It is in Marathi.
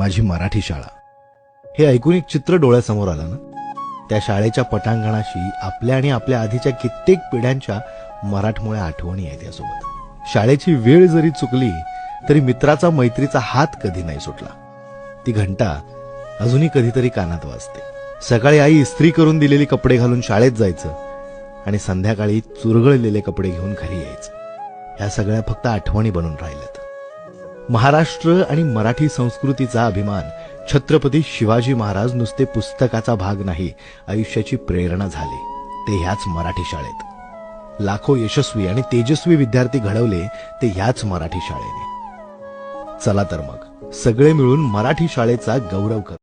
माझी मराठी शाळा. हे ऐकून एक चित्र डोळ्यासमोर आलं ना? त्या शाळेच्या पटांगणाशी आपल्या आणि आपल्या आधीच्या कित्येक पिढ्यांच्या मराठमोळ्या आठवणी आहेत यासोबत. शाळेची वेळ जरी चुकली तरी मित्राचा मैत्रीचा हात कधी नाही सुटला. ती घंटा अजूनही कधीतरी कानात वाजते. सकाळी आई इस्त्री करून दिलेली कपडे घालून शाळेत जायचं आणि संध्याकाळी चुरगळलेले कपडे घेऊन घरी यायचं. ह्या सगळ्या फक्त आठवणी बनून राहिल्यात. महाराष्ट्र आणि मराठी संस्कृतीचा अभिमान. छत्रपती शिवाजी महाराज नुसते पुस्तकाचा भाग नाही आयुष्याची प्रेरणा झाली. ते ह्याच मराठी शाळेत. लाखो यशस्वी आणि तेजस्वी विद्यार्थी घडवले ते ह्याच मराठी शाळेने. चला तर मग सगळे मिळून मराठी शाळेचा गौरव कर.